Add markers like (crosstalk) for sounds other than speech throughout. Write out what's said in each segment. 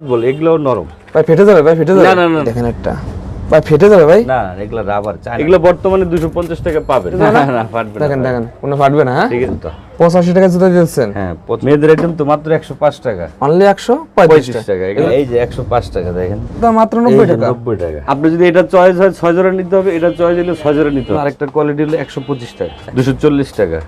বল এগুলো নরম। ভাই ফেটে যাবে ভাই ফেটে যাবে? না, না। দেখেন একটা। ভাই ফেটে যাবে ভাই? না এগুলো রাবার এগুলো বর্তমানে দুশো পঞ্চাশ টাকা পাবেন। না না ফাটবে দেখেন দেখেন কোনো ফাটবে না হ্যাঁ? ঠিক আছে তো। পঁচাশি টাকা জুতা দিচ্ছেন হ্যাঁ মেয়েদের আইটেম তো মাত্র একশো পাঁচ টাকা। অনলি একশো পঁয়ত্রিশ টাকা। এই যে একশো পাঁচ টাকা দেখেন। মাত্র নব্বই টাকা। নব্বই টাকা। আপনি যদি এটা চয়েস হয় ছয় জোড়া নিতে হবে এটা চয়েস হলে ছয় জোড়া নিতে হবে। আরেকটা কোয়ালিটি হলো একশো পঁচিশ টাকা। দুশো চল্লিশ টাকা।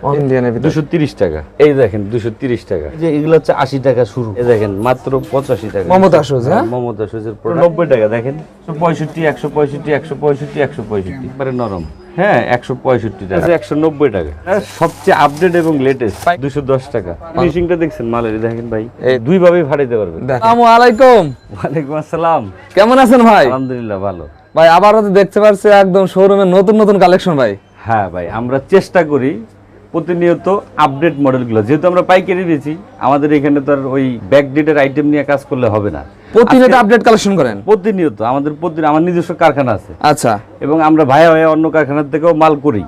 দুশো তিরিশ টাকা। এই দেখেন দুশো তিরিশ টাকা। যে এগুলো হচ্ছে আশি টাকা শুরু। এই দেখেন মাত্র পঁচাশি টাকা। মমতা সুজ হ্যাঁ? মমতা সুজের নব্বই টাকা দেখেন। পঁয়ষট্টি একশো পঁয়ষট্টি একশো পঁয়ষট্টি একশো পঁয়ষট্টি। মানে নরম। হ্যাঁ একশো পঁয়ষট্টি টাকা। একশো নব্বই টাকা। সবচেয়ে আপডেট এবং লেটেস্ট দুশো দশ টাকা। ফিনিশিংটা দেখছেন মালের দেখেন ভাই। এই দুই ভাবে ফাটাইতে পারবেন আসসালামু আলাইকুম। ওয়ালাইকুম আসসালাম। কেমন আছেন ভাই? আলহামদুলিল্লাহ ভালো। ভাই আবারও তো দেখতে পাচ্ছি একদম শোরুমের নতুন নতুন কালেকশন ভাই। হ্যাঁ ভাই আমরা চেষ্টা করি প্রতিনিয়ত আপডেট মডেলগুলো যেহেতু আমরা পাইকারি দিয়েছি আমাদের এখানে তো আর ওই ব্যাকডেটের আইটেম নিয়ে কাজ করলে হবে না। প্রতিনিয়ত আপডেট কালেকশন করেন? প্রতিনিয়ত আমাদের প্রতিদিন আমার নিজস্ব কারখানা আছে। আচ্ছা। এবং আমরা ভাইয়া ভাইয়া অন্য কারখানার থেকেও মাল করি।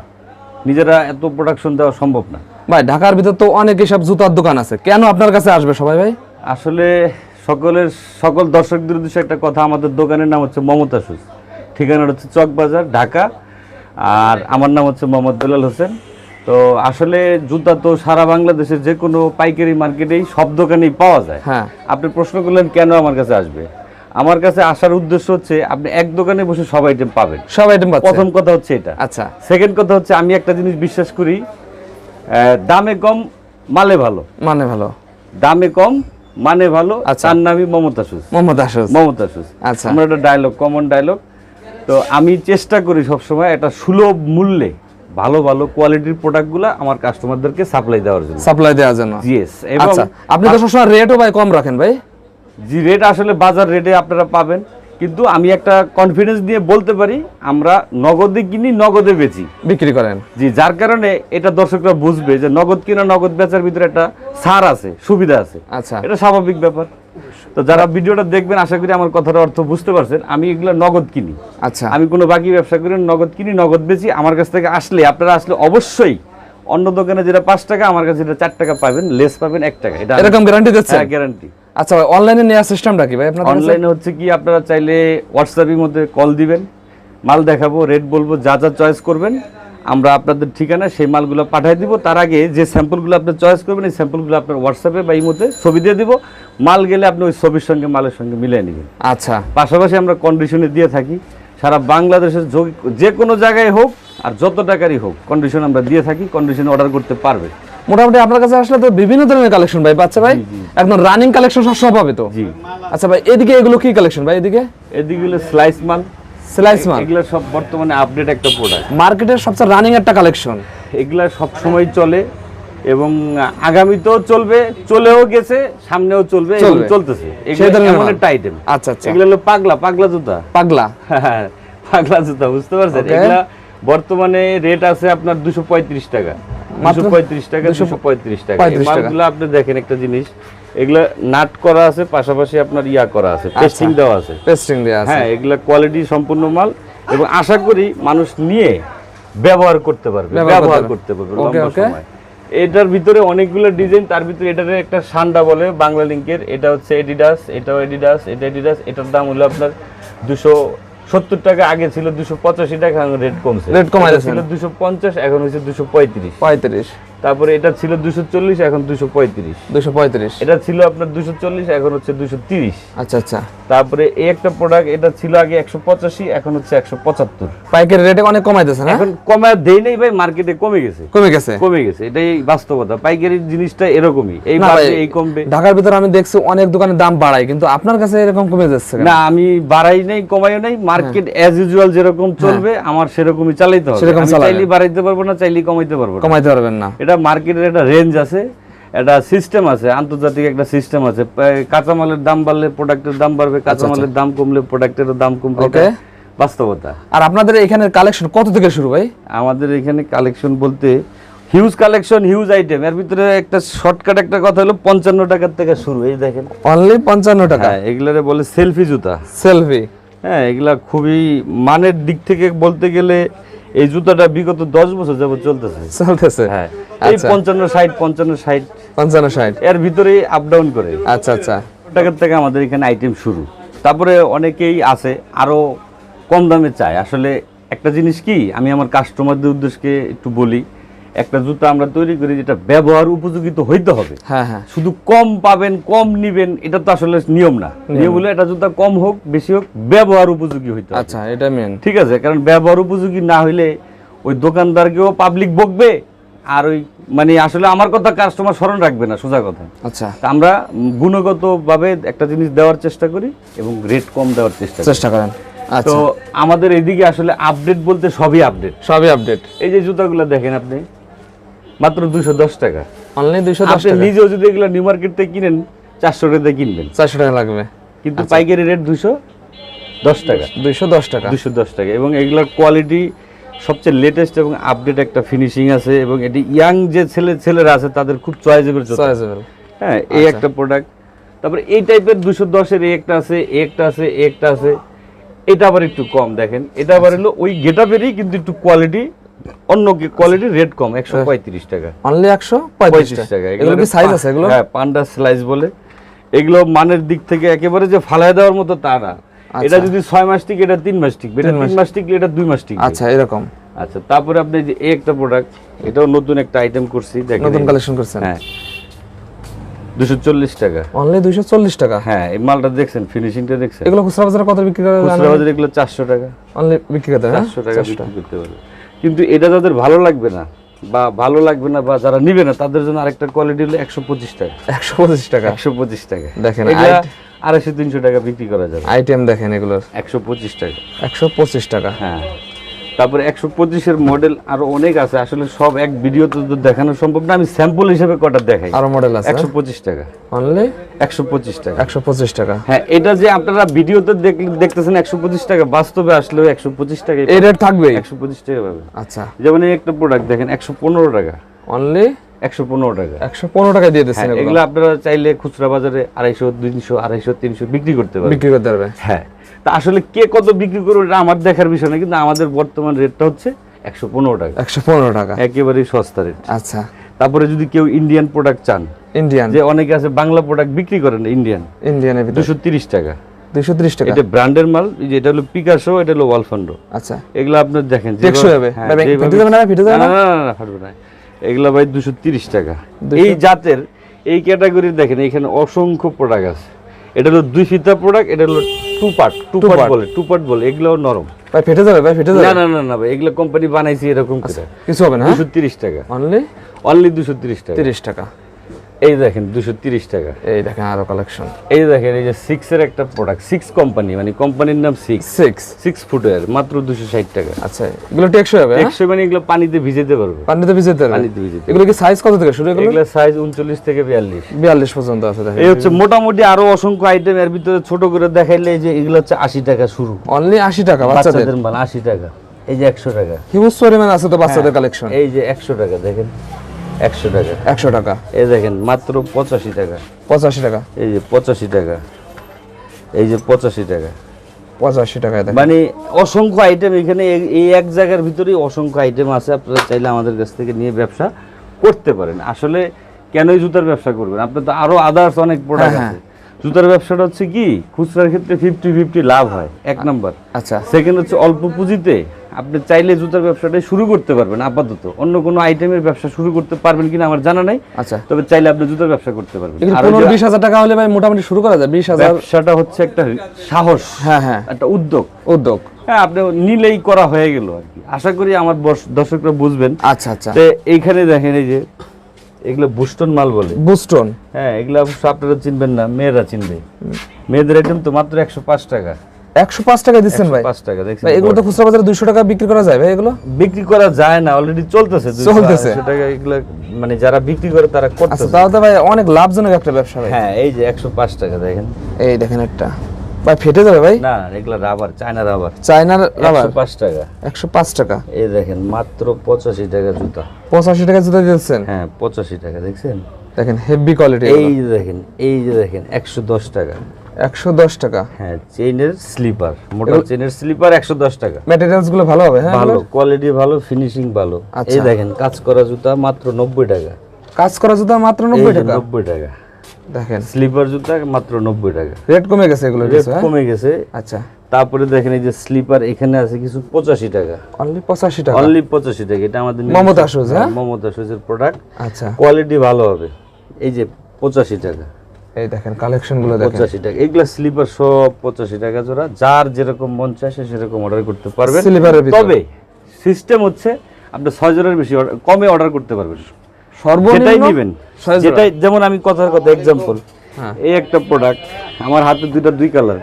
নিজেরা এত প্রোডাকশন দেওয়া সম্ভব না। ভাই ঢাকার ভিতর তো অনেক এসব জুতার দোকান আছে। কেন আপনার কাছে আসবে সবাই ভাই? আসলে সকলের সকল দর্শকদের উদ্দেশ্যে একটা কথা আমাদের দোকানের নাম হচ্ছে মমতা সুজ ঠিকানা হচ্ছে চকবাজার ঢাকা। আর আমার নাম হচ্ছে মোহাম্মদ বেলাল হোসেন। তো আসলে জুতা তো সারা বাংলাদেশের যে কোনো পাইকারি মার্কেটেই সব দোকানেই পাওয়া যায়। হ্যাঁ। আপনি প্রশ্ন করলেন কেন আমার কাছে আসবে? আমার কাছে আসার উদ্দেশ্য হচ্ছে আপনি এক দোকানে বসে সব আইটেম পাবেন। সব আইটেম প্রথম কথা হচ্ছে এটা। আচ্ছা। সেকেন্ড কথা হচ্ছে আমি একটা জিনিস বিশ্বাস করি দামে কম মালে ভালো। মানে ভালো। দামে কম মানে ভালো আচ্ছা। তার নামই মমতা সুজ মোহাম্মদ আশুজ মমতা সুজ আচ্ছা। আমরা একটা ডায়লগ কমন ডায়লগ তো আমি চেষ্টা করি সবসময় একটা সুলভ মূল্যে ভালো ভালো কোয়ালিটির প্রোডাক্টগুলো আমার কাস্টমারদেরকে সাপ্লাই দেওয়ার জন্য। সাপ্লাই দেওয়ার জন্য? এবং আচ্ছা আপনি তো সবসময় রেটও ভাই কম রাখেন ভাই। যে রেট আসলে বাজার রেটে আপনারা পাবেন। কিন্তু আমি একটা কনফিডেন্স দিয়ে বলতে পারি আমরা নগদে কিনি নগদে বেচি। বিক্রি করেন। জি যার কারণে এটা দর্শকরা বুঝবে যে নগদ কিনা নগদ বেচার ভিতরে একটা ছাড় আছে সুবিধা আছে। আচ্ছা। এটা স্বাভাবিক ব্যাপার। তো যারা ভিডিওটা দেখবেন আশা করি আমার কথার অর্থ বুঝতে পারছেন আমি এগুলো নগদ কিনি। আচ্ছা। আমি কোনো বাকি ব্যবসা করি নগদ কিনি নগদ বেচি আমার কাছ থেকে আসলে আপনারা আসলে অবশ্যই অন্য দোকানে যেটা পাঁচ টাকা আমার কাছে যেটা চার টাকা পাবেন লেস পাবেন এক টাকা। এটা এরকম গ্যারান্টি দিচ্ছেন? গ্যারান্টি আচ্ছা ভাই অনলাইনে নেওয়ার সিস্টেমটা কি ভাই? আপনার অনলাইনে হচ্ছে কি আপনারা চাইলে হোয়াটসঅ্যাপের মধ্যে কল দিবেন মাল দেখাবো রেট বলব যা যা চয়েস করবেন আমরা আপনাদের ঠিকানা সেই মালগুলো পাঠিয়ে দিব। তার আগে যে স্যাম্পলগুলো আপনি চয়েস করবেন এই স্যাম্পলগুলো আপনার হোয়াটসঅ্যাপে বা এই মধ্যে ছবি দিয়ে দিব। মাল গেলে আপনি ওই ছবির সঙ্গে মালের সঙ্গে মিলিয়ে নেবেন। আচ্ছা। পাশাপাশি আমরা কন্ডিশনে দিয়ে থাকি সারা বাংলাদেশের যে- কোনো জায়গায় হোক আর যত টাকারই হোক কন্ডিশন আমরা দিয়ে থাকি কন্ডিশনে অর্ডার করতে পারবে। মোটামুটি আপনার কাছে আসলে তো বিভিন্ন ধরনের কালেকশন ভাই বাচ্চা ভাই? একদম রানিং কালেকশন সব পাবে তো? জি। আচ্ছা ভাই এদিকে এগুলো কি কালেকশন ভাই এদিকে? এদিকে স্লাইস মাল। স্লাইস মাল এগুলো সব বর্তমানে আপডেট একটা প্রোডাক্ট মার্কেটের সবচেয়ে রানিং একটা কালেকশন এগুলা সব সময় চলে এবং আগামীতেও চলবে চলেও গেছে সামনেও চলবে চলতেছে। এমন একটা আইটেম আচ্ছা আচ্ছা। এগুলো হলো পাগলা পাগলা জুতা। পাগলা। হ্যাঁ, (laughs) পাগলা জুতা বুঝতে পারছেন. এগুলা বর্তমানে রেট আছে আপনার দুশো পঁয়ত্রিশ টাকা। দুশো পঁয়ত্রিশ টাকা দুশো পঁয়ত্রিশ টাকা। এই 35 টাকা। মালগুলো আপনি দেখেন একটা জিনিস। এগুলা নাট করা আছে পাশাপাশি আপনার ইয়া করা আছে টেস্টিং দেওয়া আছে। পেস্টিং দেওয়া আছে। হ্যাঁ এগুলা কোয়ালিটি সম্পূর্ণ মাল এবং আশা করি মানুষ নিয়ে ব্যবহার করতে পারবে ব্যবহার করতে পারবে। লম্বা সময়। এটার ভিতরে অনেকগুলো ডিজাইন তার ভিতরে এটার একটা সান্ডা বলে বাংলা লিঙ্কের এটা হচ্ছে এডিডাস এটাও এডিডাস এটা এডিডাস এটার দাম হলো আপনার দুশো সত্তর টাকা আগে ছিল দুশো পঁচাশি টাকা রেট কমছে। Rate কমায় ছিল দুশো পঞ্চাশ এখন হচ্ছে দুশো পঁয়ত্রিশ। পঁয়ত্রিশ। তারপরে এটা ছিল দুশো চল্লিশ এখন দুশো পঁয়ত্রিশ। দুশো পঁয়ত্রিশ। এটা ছিল আপনার দুশো চল্লিশ এখন হচ্ছে দুশো তিরিশ। আচ্ছা আচ্ছা। তারপরে এই একটা প্রোডাক্ট এটা ছিল আগে একশো পঁচাশি এখন হচ্ছে একশো পঁচাত্তর। পাইকারি রেটে অনেক কমাই দিয়েছে এখন কমায় দেই নেই ভাই মার্কেটে কমে গেছে। কমে গেছে? কমে গেছে এটাই বাস্তবতা। পাইকারি জিনিসটা এরকমই এই এই কমবে। ঢাকার ভিতরে আমি দেখছি অনেক দোকানের দাম বাড়ায় কিন্তু আপনার কাছে এরকম কমে যাচ্ছে না আমি বাড়াই নাই কমাইও নাই মার্কেট অ্যাজ ইউজুয়াল যেরকম চলবে আমার সেরকমই চালাইতে হবে। সেরকম চাইলে বাড়াইতে পারব না চাইলে কমাইতে পারব কমাইতে পারবেন না। এটা মার্কেটের একটা রেঞ্জ আছে একটা সিস্টেম আছে আন্তর্জাতিক একটা সিস্টেম আছে। কাঁচামালের দাম বাড়লে প্রোডাক্টের দাম বাড়বে কাঁচামালের দাম কমলে প্রোডাক্টের দাম কমবে বাস্তবতা। আর আপনাদের এখানের কালেকশন কত থেকে শুরু ভাই? আমাদের এখানে কালেকশন বলতে হিউজ কালেকশন হিউজ আইটেম এর ভিতরে একটা শর্টকাট একটা কথা হলো পঞ্চান্ন টাকার থেকে শুরু এই দেখেন। অনলি পঞ্চান্ন টাকা? হ্যাঁ এগুলারে বলে সেলফি জুতা। সেলফি হ্যাঁ এগুলা খুবই মানের দিক থেকে বলতে গেলে এই জুতাটা বিগত দশ বছর যাবত চলতেছে। চলতেছে। হ্যাঁ। এই আচ্ছা। পঞ্চান্ন ষাট পঞ্চান্ন ষাট। পঞ্চান্ন ষাট। এর ভিতরে আপ ডাউন করে। আচ্ছা আচ্ছা। টাকার থেকে আমাদের এখানে আইটেম শুরু। তারপরে অনেকেই আছে আরও কম দামে চায়। আসলে একটা জিনিস কি আমি আমার কাস্টমারদের উদ্দেশ্যে একটু বলি। একটা জুতা আমরা তৈরি করি যেটা ব্যবহার উপযোগী তো হইতে হবে। হ্যাঁ হ্যাঁ। শুধু কম পাবেন কম নিবেন এটা তো আসলে নিয়ম না। নিয়ম। হলো এটা জুতা কম হোক বেশি হোক ব্যবহার উপযোগী হইতে আচ্ছা এটা মেন ঠিক আছে কারণ ব্যবহার উপযোগী না হইলে ওই দোকানদারকেও পাবলিক বকবে আর ওই মানে আসলে আমার কথা কাস্টমার স্মরণ রাখবে না সোজা কথা। আচ্ছা। আমরা গুণগতভাবে একটা জিনিস দেওয়ার চেষ্টা করি এবং রেট কম দেওয়ার চেষ্টা চেষ্টা করেন। তো আচ্ছা আমাদের এদিকে আসলে আপডেট বলতে সবই আপডেট সবই আপডেট এই যে জুতাগুলো দেখেন আপনি মাত্র দুশো দশ টাকা। অনলি দুইশো দশ টাকা? নিজেও যদি এগুলো নিউ মার্কেট থেকে কিনেন চারশো টাকা দিয়ে কিনবেন। চারশো টাকা লাগবে। কিন্তু পাইকারি রেট দুশো দশ টাকা। দুইশো দশ টাকা। দুশো দশ টাকা। এবং এগুলোর কোয়ালিটি সবচেয়ে লেটেস্ট এবং আপডেট একটা ফিনিশিং আছে এবং এটি ইয়াং যে ছেলে ছেলেরা আছে তাদের খুব চয়েজেবল চয়েসেবল হ্যাঁ এই একটা প্রোডাক্ট তারপরে এই টাইপের দুশো দশের এই একটা আছে একটা আছে একটা আছে। এটা আবার একটু কম দেখেন। এটা আবার হলো ওই গেটাপেরই কিন্তু একটু কোয়ালিটি অন্য কোয়ালিটি রেট কম একশো পঁয়ত্রিশ টাকা। অনলি একশো পঁয়ত্রিশ টাকা। এগুলো কি সাইজ আছে এগুলো? হ্যাঁ পান্ডা স্লাইস বলে। এগুলো মানের দিক থেকে একেবারে যে ফালায় দেওয়ার মতো তা না। এটা যদি ছয় মাস টিকে এটা তিন মাস টিকবে। এটা তিন মাস টিকলে এটা দুই মাস টিকবে। আচ্ছা এরকম। আচ্ছা তারপরে আপনি যে এই একটা প্রোডাক্ট এটাও নতুন একটা আইটেম করছি দেখেন নতুন কালেকশন করছেন। হ্যাঁ। দুশো চল্লিশ টাকা। অনলি দুইশো চল্লিশ টাকা? হ্যাঁ এই মালটা দেখছেন ফিনিশিংটা দেখছেন। এগুলো খুচরা বাজারে কত বিক্রি করে খুচরা বাজারে এগুলো চারশো টাকা। অনলি বিক্রি করতে হ্যাঁ চারশো টাকা বিক্রি করতে পারবে। কিন্তু এটা যাদের ভালো লাগবে না বা ভালো লাগবে না বা যারা নিবে না তাদের জন্য আরেকটা কোয়ালিটি হলো একশো পঁচিশ টাকা। একশো পঁচিশ টাকা? একশো পঁচিশ টাকা। দেখেন, আড়াইশো তিনশো টাকা বিক্রি করা যাবে। আইটেম দেখেন এগুলো একশো পঁচিশ টাকা। একশো পঁচিশ টাকা। হ্যাঁ। তারপরে একশো পঁচিশের মডেল আরও অনেক আছে। আসলে সব এক ভিডিওতে তো দেখানো সম্ভব না। আমি স্যাম্পল হিসেবে কটা দেখাই? আরও মডেল আছে একশো পঁচিশ টাকা। অনলি একশো পঁচিশ টাকা। একশো পঁচিশ টাকা। হ্যাঁ এটা যে আপনারা ভিডিওতে দেখলে দেখতেছেন একশো পঁচিশ টাকা বাস্তবে আসলেও একশো পঁচিশ টাকা এটা থাকবে একশো পঁচিশ টাকা পাবে আচ্ছা। যেমন একটা প্রোডাক্ট দেখেন একশো পনেরো টাকা। অনলি একশো পনেরো টাকা। একশো পনেরো টাকা দিয়ে দিচ্ছেন হ্যাঁ, এগুলো। এগুলো আপনারা চাইলে খুচরা বাজারে আড়াইশো তিনশো আড়াইশো তিনশো বিক্রি করতে পারেন বিক্রি করতে পারবে হ্যাঁ তা আসলে কে কত বিক্রি করবে এটা আমার দেখার বিষয় না কিন্তু আমাদের বর্তমান রেটটা হচ্ছে একশো পনেরো টাকা। একশো পনেরো টাকা। একেবারেই সস্তা রেট। আচ্ছা। তারপরে যদি কেউ ইন্ডিয়ান প্রোডাক্ট চান ইন্ডিয়ান যে অনেকে আছে বাংলা প্রোডাক্ট বিক্রি করেন ইন্ডিয়ান ইন্ডিয়ানের ভিতরে। দুশো তিরিশ টাকা। দুইশো ত্রিশ টাকা। এটা ব্র্যান্ডের মাল এই যে এটা হলো পিকাসো এটা হলো ওয়ালফান্ডো আচ্ছা। এগুলো আপনার দেখেন টেকসই যেভাবে- হবে। হ্যাঁ, ফেটে যাবে না, ফেটে যাবে না, না? না, না, না, ফাটবে না। এগুলো ভাই দুশো তিরিশ টাকা। এই জাতের এই ক্যাটাগরির দেখেন এখানে অসংখ্য প্রোডাক্ট আছে। এটা হলো দুই ফিতা প্রোডাক্ট এটা হলো টু পার্ট টু পার্ট বলে টু পার্ট বলে এগুলো নরম। ভাই ফেটে যাবে ভাই ফেটে না যাবে? না না না ভাই এগুলো কোম্পানি বানাইছে এরকম কিছু হবে না দুশো তিরিশ টাকা। অনলি অনলি দুশো তিরিশ টাকা। তিরিশ টাকা। এই দেখেন দুশো তিরিশ টাকা। এই দেখেন আরও কালেকশন এই দেখেন এই যে সিক্স এর একটা প্রোডাক্ট সিক্স কোম্পানি মানে কোম্পানির নাম সিক্স সিক্স সিক্স মাত্র দুশো ষাট টাকা। আচ্ছা এগুলো টেকসই হবে হ্যাঁ? একশো মানে এগুলো পানিতে ভিজেতে পারবে। পানিতে ভিজে দেবে পানিতে ভিজে এগুলো কি সাইজ কত থেকে শুরু এগুলো? এগুলো সাইজ উনচল্লিশ থেকে বিয়াল্লিশ। বিয়াল্লিশ পর্যন্ত আছে এই হচ্ছে মোটামুটি আরও অসংখ্য আইটেম এর ভিতরে ছোট করে দেখাইলে যে এগুলো হচ্ছে আশি টাকা শুরু। অনলি আশি টাকা বাচ্চাদের? বাচ্চাদের মাল আশি টাকা। এই যে একশো টাকা। হিউজ পরিমাণ আছে তো বাচ্চাদের কালেকশন এই যে একশো টাকা দেখেন। একশো টাকা। একশো টাকা। এই দেখেন মাত্র পঁচাশি টাকা। পঁচাশি টাকা। এই যে পঁচাশি টাকা। এই যে পঁচাশি টাকা। পঁচাশি দেখেন। মানে অসংখ্য আইটেম এখানে এই- এক জায়গার ভিতরেই অসংখ্য আইটেম আছে। আপনারা চাইলে আমাদের কাছ থেকে নিয়ে ব্যবসা করতে পারেন। আসলে কেনই জুতার ব্যবসা করবেন? আপনার তো আরও আদার্স অনেক প্রোডাক্ট হ্যাঁ, আছে। জুতার ব্যবসাটা হচ্ছে কি? খুচরার ক্ষেত্রে ফিফটি ফিফটি লাভ হয়। এক নম্বর আচ্ছা। সেকেন্ড হচ্ছে অল্প পুঁজিতে আপনি চাইলে জুতার ব্যবসাটাই শুরু করতে পারবেন আপাতত। অন্য কোনো আইটেমের ব্যবসা শুরু করতে পারবেন কিনা আমার জানা নাই আচ্ছা। তবে চাইলে আপনি জুতার ব্যবসা করতে পারবেন। পনেরো বিশ হাজার টাকা হলে ভাই মোটামুটি শুরু করা যায় বিশ হাজার ব্যবসাটা হচ্ছে একটা সাহস হ্যাঁ হ্যাঁ। একটা উদ্যোগ। উদ্যোগ। হ্যাঁ আপনি নিলেই করা হয়ে গেল আর কি। আশা করি আমার দর্শকরা বুঝবেন। আচ্ছা আচ্ছা। যে এইখানে দেখেন এই যে এগুলো বুস্টন মাল বলে। বুস্টন হ্যাঁ এগুলো অবশ্য আপনারা চিনবেন না মেয়েরা চিনবে। মেয়েদের আইটেম তো মাত্র একশো পাঁচ টাকা। একশো পাঁচ টাকা দিচ্ছেন ভাই। পাঁচ টাকা দেখছেন ভাই এগুলো তো খুচরা বাজারে দুইশো টাকা বিক্রি করা যায় ভাই এগুলো? বিক্রি করা যায় না অলরেডি চলতেছে চলতেছে। টাকা এগুলো মানে যারা বিক্রি করে তারা আচ্ছা করতেছে। তাও তো ভাই অনেক লাভজনক একটা ব্যবসা ভাই। হ্যাঁ এই যে টাকা দেখেন। এই দেখেন একটা। ভাই ফেটে যাবে ভাই? না এগুলো রাবার চায়না রাবার চায়নার রাবার একশো পাঁচ টাকা। একশো পাঁচ টাকা? এই দেখেন মাত্র পঁচাশি টাকা জুতা। পঁচাশি টাকা জুতা দিচ্ছেন হ্যাঁ পঁচাশি টাকা দেখছেন? দেখেন হেভি কোয়ালিটি এই যে দেখেন এই যে দেখেন একশো দশ টাকা। একশো দশ টাকা। হ্যাঁ চেইনের স্লিপার মোটর চেইনের স্লিপার একশো দশ টাকা। ম্যাটেরিয়ালসগুলো ভালো হবে হ্যাঁ ভালো কোয়ালিটি ভালো ফিনিশিং ভালো। এই আচ্ছা। দেখেন কাজ করা জুতা মাত্র নব্বই টাকা। কাজ করা জুতা মাত্র নব্বই এই যে টাকা? নব্বই টাকা। দেখেন। স্লিপার জুতা মাত্র নব্বই টাকা। রেট কমে গেছে এগুলো রেট কমে গেছে। আচ্ছা। তারপরে দেখেন এই যে স্লিপার এখানে আছে কিছু পঁচাশি টাকা। অনলি পঁচাশি টাকা? অনলি পঁচাশি টাকা এটা আমাদের মমতা shoes, হ্যাঁ? মমতা শুজের প্রোডাক্ট আচ্ছা। কোয়ালিটি ভালো হবে। এই যে পঁচাশি টাকা। এই দেখেন কালেকশনগুলো দেখেন। পঁচাশি টাকা। এগুলা স্লিপার সব পঁচাশি টাকা জোড়া। যার যেরকম মন চায় সে সেরকম অর্ডার করতে পারবেন স্লিপারের ভিতরে। তবে সিস্টেম হচ্ছে আপনি ছয় জোড়ার বেশি কমে অর্ডার করতে পারবেন। সর্বনিম্ন নিবেন ছয় জোড়া। যেটাই যেমন আমি কথার কথা এক্সাম্পল হ্যাঁ। এই একটা প্রোডাক্ট আমার হাতে দুইটা দুই কালার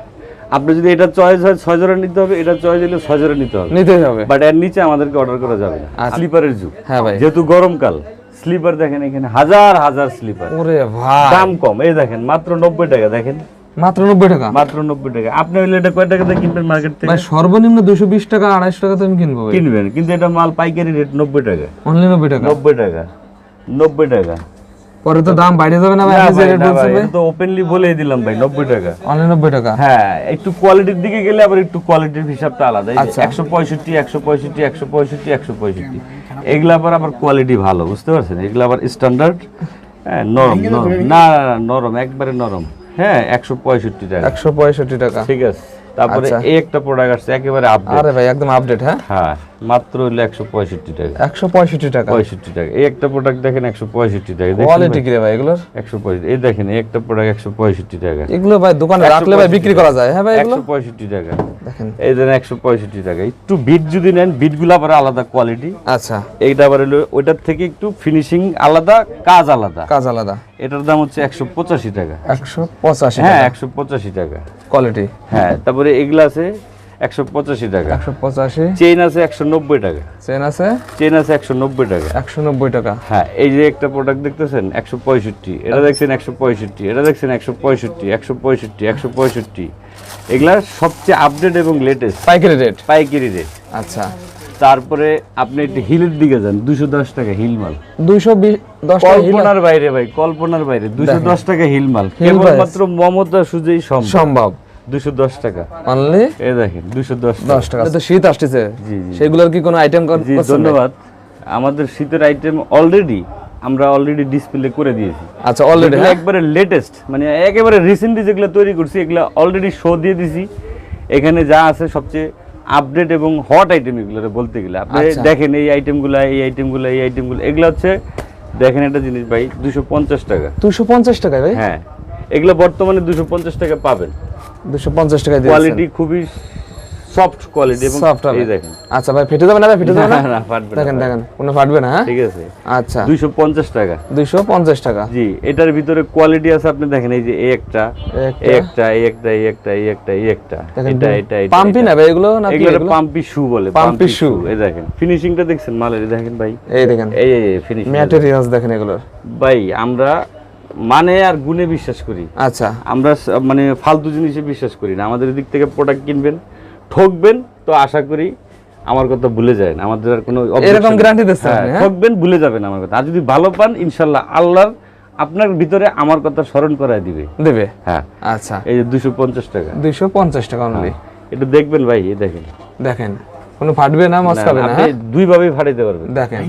আপনি যদি এটা চয়েস হয় ছয় জোড়া নিতে হবে এটা চয়েস হলে ছয় জোড়া নিতে হবে। নিতে হবে। বাট এর নিচে আমাদেরকে অর্ডার করা যাবে না। আচ্ছা। স্লিপারের যুগ। হ্যাঁ ভাই। যেহেতু গরমকাল স্লিপার দেখেন এখানে হাজার হাজার স্লিপার ওরে ভাই। দাম কম এই দেখেন মাত্র 90 টাকা দেখেন। মাত্র 90 টাকা? মাত্র 90 টাকা। আপনি হইলে এটা কয় টাকাতে কিনবেন মার্কেট থেকে? ভাই সর্বনিম্ন 220 টাকা 250 টাকাতে আমি কিনবো ভাই। কিনবেন কিন্তু এটা মাল পাইকারি রেট 90 টাকা। অনলি 90 টাকা? 90 টাকা 90 টাকা। পরে তো দাম বাইরে যাবে না ভাই আমি যে রেট বলছি ভাই তো ওপেনলি বলেই দিলাম ভাই 90 টাকা। অনলি 90 টাকা? হ্যাঁ একটু কোয়ালিটির দিকে গেলে আবার একটু কোয়ালিটির হিসাবটা আলাদা 165 165 165 165 এগুলা আবার আবার কোয়ালিটি ভালো বুঝতে পারছেন? এগুলো আবার স্ট্যান্ডার্ড হ্যাঁ নরম নরম। না, নরম একবারে নরম। হ্যাঁ একশো পঁয়ষট্টি টাকা। একশো পঁয়ষট্টি টাকা। ঠিক আছে। তারপরে আচ্ছা। এই একটা প্রোডাক্ট আসছে একেবারে আপডেট আরে ভাই একদম আপডেট হ্যাঁ? হ্যাঁ মাত্র একশো পঁয়ষট্টি টাকা। একশো পঁয়ষট্টি টাকা? পঁয়ষট্টি টাকা। এই একটা প্রোডাক্ট দেখেন একশো পঁয়ষট্টি টাকা। কোয়ালিটি কি রে ভাই এগুলোর? একশো পঁয়ষট্টি। এই দেখেন এই একটা প্রোডাক্ট একশো পঁয়ষট্টি টাকা। এগুলো ভাই দোকানে রাখলে ভাই বিক্রি করা যায় হ্যাঁ ভাই এগুলো? একশো পঁয়ষট্টি টাকা। দেখেন। এই দেন একশো পঁয়ষট্টি টাকা। একটু বিট যদি নেন বিটগুলো আবার আলাদা কোয়ালিটি আচ্ছা। এইটা আবার হলো ওইটার থেকে একটু ফিনিশিং আলাদা কাজ আলাদা। কাজ আলাদা। এটার দাম হচ্ছে একশো পঁচাশি টাকা। একশো পঁচাশি হ্যাঁ একশো পঁচাশি টাকা। কোয়ালিটি হ্যাঁ তারপরে এগুলা আছে একশো পঁচাশি টাকা। একশো পঁচাশি। চেইন আছে একশো নব্বই টাকা। চেন আছে? চেইন আছে একশো নব্বই টাকা। একশো নব্বই টাকা। হ্যাঁ এই যে একটা প্রোডাক্ট দেখতেছেন একশো পঁয়ষট্টি। এটা দেখছেন একশো পঁয়ষট্টি এটা দেখছেন একশো পঁয়ষট্টি একশো পঁয়ষট্টি একশো পঁয়ষট্টি। এগুলা সবচেয়ে আপডেট এবং লেটেস্ট পাইকারি রেট পাইকারি রেট আচ্ছা। তারপরে আপনি একটু হিলের দিকে যান দুশো দশ টাকা হিল মাল। দশ হিল কল্পনার বাইরে ভাই কল্পনার বাইরে দুশো দশ টাকা হিল মাল। কেবলমাত্র মমতা সুজেই সম্ভব। সম্ভব। দুশো দশ টাকা। অনলি এই দেখেন দুশো দশ দশ টাকা। তো শীত আসতেছে। জি, জি। সেগুলোর কি কোনো আইটেম ধন্যবাদ। আমাদের শীতের আইটেম অলরেডি আমরা অলরেডি ডিসপ্লে করে দিয়েছি। আচ্ছা অলরেডি একবারে লেটেস্ট মানে একেবারে রিসেন্টলি যেগুলো তৈরি করছি এগুলো অলরেডি শো দিয়ে দিছি। এখানে যা আছে সবচেয়ে আপডেট এবং হট আইটেম এগুলো বলতে গেলে। আপনি আচ্ছা। দেখেন এই আইটেমগুলো এই আইটেমগুলো এই আইটেমগুলো এগুলো হচ্ছে দেখেন একটা জিনিস ভাই দুশো পঞ্চাশ টাকা। দুশো পঞ্চাশ টাকা ভাই? হ্যাঁ। এগুলো বর্তমানে দুশো পঞ্চাশ টাকা পাবেন। দুশো পঞ্চাশ টাকা কোয়ালিটি খুবই সফট কোয়ালিটি এবং সফট এই দেখেন। আচ্ছা ভাই ফেটে যাবে না ভাই? ফেটে যাবে না? না, ফাটবে না, দেখেন দেখেন কোনো ফাটবে না হ্যাঁ? ঠিক আছে। আচ্ছা। দুইশো পঞ্চাশ টাকা। দুইশো পঞ্চাশ টাকা। জি এটার ভিতরে কোয়ালিটি আছে আপনি দেখেন এই যে এই একটা এই একটা। এই একটা এই একটা এই একটা এই একটা এটা এটা এটা পাম্পি না ভাই এগুলো না এগুলো এগুলো? পাম্পি শু বলে পাম্পি শু। এই দেখেন। ফিনিশিংটা দেখছেন মালের দেখেন ভাই। এই দেখেন। এই এই ফিনিশিং ম্যাটেরিয়ালস দেখেন। এগুলোর ভাই আমরা মানে আর গুণে বিশ্বাস করি। আচ্ছা। আমরা মানে ফালতু জিনিসে বিশ্বাস করি না। আমাদের দিক থেকে প্রোডাক্ট কিনবেন ঠকবেন তো আশা করি আমার কথা ভুলে যায় না আমাদের আর কোনো এরকম গ্যারান্টি guarantee হ্যাঁ, হ্যাঁ? ঠকবেন ভুলে যাবেন আমার কথা। আর যদি ভালো পান ইনশাল্লাহ আল্লাহর আপনার ভিতরে আমার কথা স্মরণ করায় দিবে। দেবে? হ্যাঁ। আচ্ছা। এই যে দুশো পঞ্চাশ টাকা। দুইশো পঞ্চাশ টাকা অনলি এটা দেখবেন ভাই এই দেখেন। দেখেন। কোনো ফাটবে না মস্কাবে না আপনি হ্যাঁ? দুই ভাবে ফাটাইতে পারবেন। দেখেন।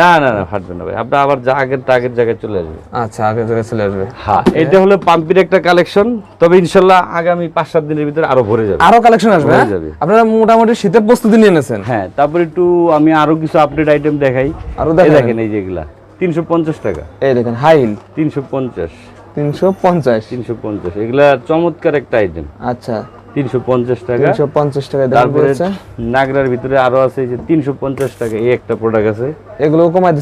না না না ফাটবে না ভাই। আপনি আবার যা আগের আগের জায়গায় চলে আসবে। আচ্ছা আগে থেকে চলে আসবে। হ্যাঁ এটা হলো পাম্পির একটা কালেকশন। তবে ইনশাল্লাহ আগামী পাঁচ সাত দিনের ভিতরে আরও ভরে যাবে। আরও কালেকশন আসবে হয়ে। আপনারা মোটামুটি শীতের প্রস্তুতি নিয়ে নিয়েছেন। হ্যাঁ তারপর একটু আমি আরও কিছু আপডেট আইটেম দেখাই। আরও দেখেন। এই যেগুলা তিনশো পঞ্চাশ টাকা। এই দেখেন হাইল। তিনশো পঞ্চাশ। তিনশো পঞ্চাশ। তিনশো পঞ্চাশ। এগুলা চমৎকার একটা আইটেম আচ্ছা। টাকা। তিনশো পঞ্চাশ টাকা তারপরে নাগরার ভিতরে আরও আছে এই যে তিনশো পঞ্চাশ টাকা এই একটা প্রোডাক্ট আছে। এগুলো কমায়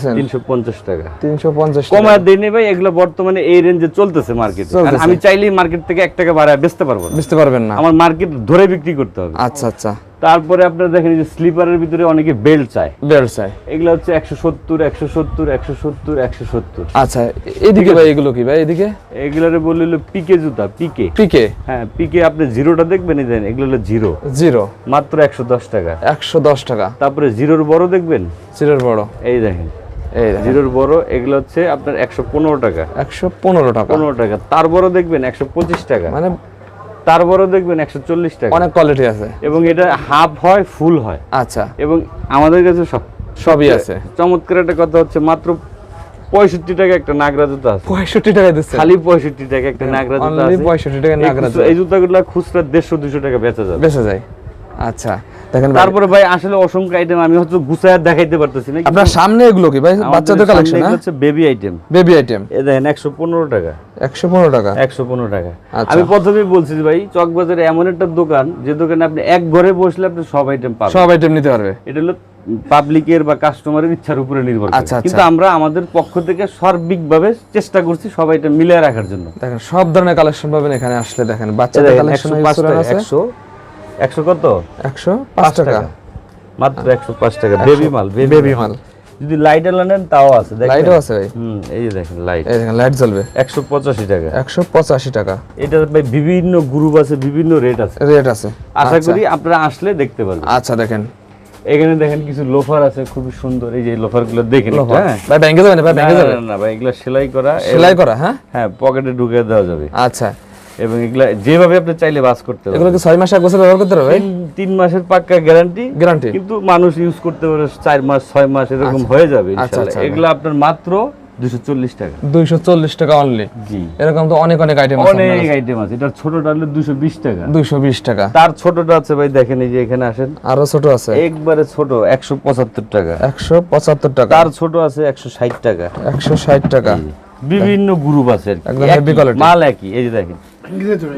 টাকা। তিনশো পঞ্চাশ টাকা। কমায় দেয়নি ভাই এগুলো বর্তমানে এই রেঞ্জে চলতেছে মার্কেটে। আমি চাইলে মার্কেট থেকে এক টাকা বাড়ায় বেচতে পারব না। বুঝতে পারবেন না। আমার মার্কেট ধরে বিক্রি করতে হবে। আচ্ছা আচ্ছা। তারপরে আপনারা দেখেন যে স্লিপারের ভিতরে অনেকে বেল্ট চায়। ব্যবসায় এগুলো হচ্ছে একশো সত্তর একশো সত্তর একশো সত্তর একশো সত্তর। আচ্ছা এদিকে ভাই এগুলো কি ভাই এদিকে? এগুলোরে বললে হলো পিকে জুতা পিকে। পিকে? হ্যাঁ পিকে আপনি জিরোটা দেখবেন এই দেন এগুলো হলো জিরো। জিরো। মাত্র একশো দশ টাকা। একশো দশ টাকা। তারপরে জিরোর বড় দেখবেন? জিরোর বড়। এই দেখেন। এই দেখেন। জিরোর বড় এগুলো হচ্ছে আপনার একশো পনেরো টাকা। একশো পনেরো টাকা। পনেরো টাকা। তার বড় দেখবেন একশো পঁচিশ টাকা। মানে তার বড় দেখবেন একশো চল্লিশ টাকা। অনেক কোয়ালিটি আছে। এবং এটা হাফ হয় ফুল হয়। আচ্ছা। এবং আমাদের কাছে সব সবই আছে। চমৎকার একটা কথা হচ্ছে মাত্র পঁয়ষট্টি টাকা একটা নাগরা জুতা আছে। পঁয়ষট্টি দিচ্ছে। খালি পঁয়ষট্টি টাকা একটা নাগরা জুতা Only আছে। 65 টাকায় এই নাগরা জুতা। এই জুতাগুলো খুচরা দেড়শো দুশো টাকা বেচা যায় বেঁচে যায়। আচ্ছা। দেখেন তারপরে ভাই আসলে অসংখ্য আইটেম আমি হচ্ছে গুছায় দেখাইতে পারতেছি না আপনার সামনে এগুলো কি ভাই? বাচ্চাদের কালেকশন হ্যাঁ? হচ্ছে বেবি আইটেম বেবি আইটেম এ দেখেন একশো পনেরো টাকা। একশো পনেরো টাকা? একশো পনেরো টাকা। আচ্ছা। আমি প্রথমেই বলছি ভাই চকবাজারে এমন একটা দোকান যে দোকানে আপনি এক ঘরে বসলে আপনি সব আইটেম পাবেন। সব আইটেম নিতে পারবে। এটা হলো পাবলিকের বা কাস্টমারের ইচ্ছার উপরে নির্ভর করে। আচ্ছা, আচ্ছা। কিন্তু আমরা আমাদের পক্ষ থেকে সার্বিকভাবে চেষ্টা করছি সবাইটা মিলিয়ে রাখার জন্য। দেখেন সব ধরনের কালেকশন পাবেন এখানে আসলে। দেখেন বাচ্চাদের কালেকশন একশো পাঁচ টাকা একশো কত? একশো পাঁচ টাকা। মাত্র একশো পাঁচ টাকা। বেবি মাল বেবি মাল। যদি লাইট এলা নেন তাও আছে দেখেন। লাইটও আছে ভাই। হুম এই যে দেখেন লাইট এই দেখেন লাইট জ্বলবে। একশো পঁচাশি টাকা। একশো পঁচাশি টাকা। এটা ভাই বিভিন্ন গ্রুপ আছে বিভিন্ন রেট আছে। রেট আছে। আশা করি আপনারা আসলে দেখতে পারবেন। আচ্ছা দেখেন। এখানে দেখেন কিছু লোফার আছে খুবই সুন্দর। এই যে লোফারগুলো দেখেন হ্যাঁ। ভাই ব্যাংকে যাবেন ভাই না, ব্যাংকে যাবেন না, ভাই এগুলো সেলাই করা সেলাই করা হ্যাঁ? হ্যাঁ পকেটে ঢুকে দেওয়া যাবে। আচ্ছা। এবং এগুলা যেভাবে আপনি চাইলে বাস করতে পারবেন। এগুলো কি ছয় মাস এক বছর ব্যবহার করতে পারবে তিন- তিন মাসের পাক্কা গ্যারান্টি। গ্যারান্টি। কিন্তু মানুষ ইউজ করতে পারে চার মাস ছয় মাস এরকম হয়ে যাবে আচ্ছা, ইনশাআল্লাহ। আচ্ছা। এগুলো আপনার মাত্র দুশো চল্লিশ টাকা। দুইশো চল্লিশ টাকা অনলি জি। এরকম তো অনেক অনেক আইটেম আছে অনেক আইটেম আছে। এটা ছোটটা হলে দুশো বিশ টাকা। দুইশো বিশ টাকা। তার ছোটটা আছে ভাই দেখেন এই যে এখানে আসেন। আরও ছোট আছে। একবারে ছোট একশো পঁচাত্তর টাকা। একশো পঁচাত্তর টাকা। তার ছোট আছে একশো ষাট টাকা। একশো ষাট টাকা। বিভিন্ন গ্রুপ আছে। মাল একই। এই যে দেখেন।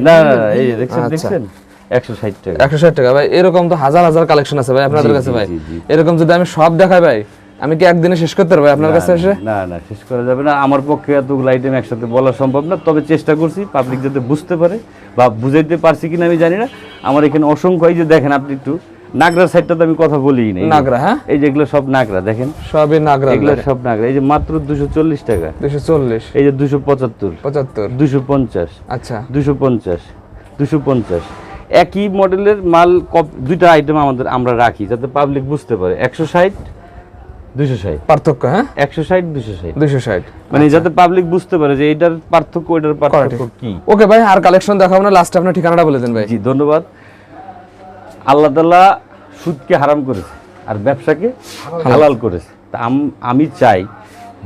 না না না, এই দেখছেন। দেখছেন? একশো ষাট টাকা। একশো ষাট টাকা। ভাই এরকম তো হাজার হাজার কালেকশন আছে ভাই আপনাদের কাছে ভাই। জি, জি। এরকম যদি আমি সব দেখাই ভাই আমি কি একদিনে শেষ করতে পারব আপনার কাছে এসে? না না শেষ করা যাবে না। আমার পক্ষে এতগুলো আইটেম একসাথে বলা সম্ভব না। তবে চেষ্টা করছি পাবলিক যাতে বুঝতে পারে বা বুঝাইতে পারছি কিনা আমি জানি না। আমার এখানে অসংখ্য এই যে দেখেন আপনি একটু। নাগরার সাইডটাতে আমি কথা বলি না নাগরা হ্যাঁ? এই যেগুলো সব নাগরা দেখেন? সবই নাগরা এগুলো সব নাগরা। এই যে মাত্র দুশো চল্লিশ টাকা। দুশো চল্লিশ। এই যে দুশো পঁচাত্তর। পঁচাত্তর। দুশো পঞ্চাশ। আচ্ছা। দুশো পঞ্চাশ। দুশো পঞ্চাশ। একই মডেলের মাল দুইটা আইটেম আমাদের আমরা রাখি যাতে পাবলিক বুঝতে পারে। একশো ষাট দুশো ষাট। পার্থক্য হ্যাঁ? একশো ষাট দুশো ষাট। দুশো ষাট। মানে যাতে পাবলিক বুঝতে পারে যে এটার পার্থক্য এটার পার্থক্য কি। ওকে ভাই আর কালেকশন দেখাবো না লাস্টে আপনার ঠিকানাটা বলে দেন ভাই। জি ধন্যবাদ। আল্লাহ তাআলা সুদকে হারাম করেছে আর ব্যবসাকে হালাল করেছে। তা আম- চাই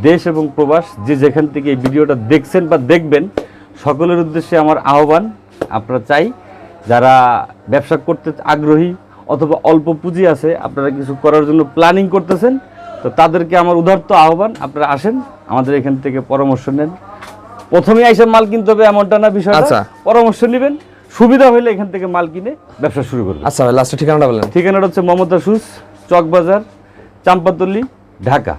দেশ এবং প্রবাস যে যেখান থেকে এই ভিডিওটা দেখছেন বা দেখবেন সকলের উদ্দেশ্যে আমার আহ্বান আপনারা চাই যারা ব্যবসা করতে আগ্রহী অথবা অল্প পুঁজি আছে আপনারা কিছু করার জন্য প্ল্যানিং করতেছেন তো তাদেরকে আমার উদার্ত আহ্বান আপনারা আসেন আমাদের এখান থেকে পরামর্শ নেন। প্রথমে আইসা মাল কিনতে হবে এমনটা না বিষয় আচ্ছা। পরামর্শ নেবেন সুবিধা হলে এখান থেকে মাল কিনে ব্যবসা শুরু করবে আচ্ছা ভাই লাস্টে ঠিকানাটা বলেন। ঠিকানাটা হচ্ছে মমতা সুস চকবাজার চাম্পাতলি ঢাকা।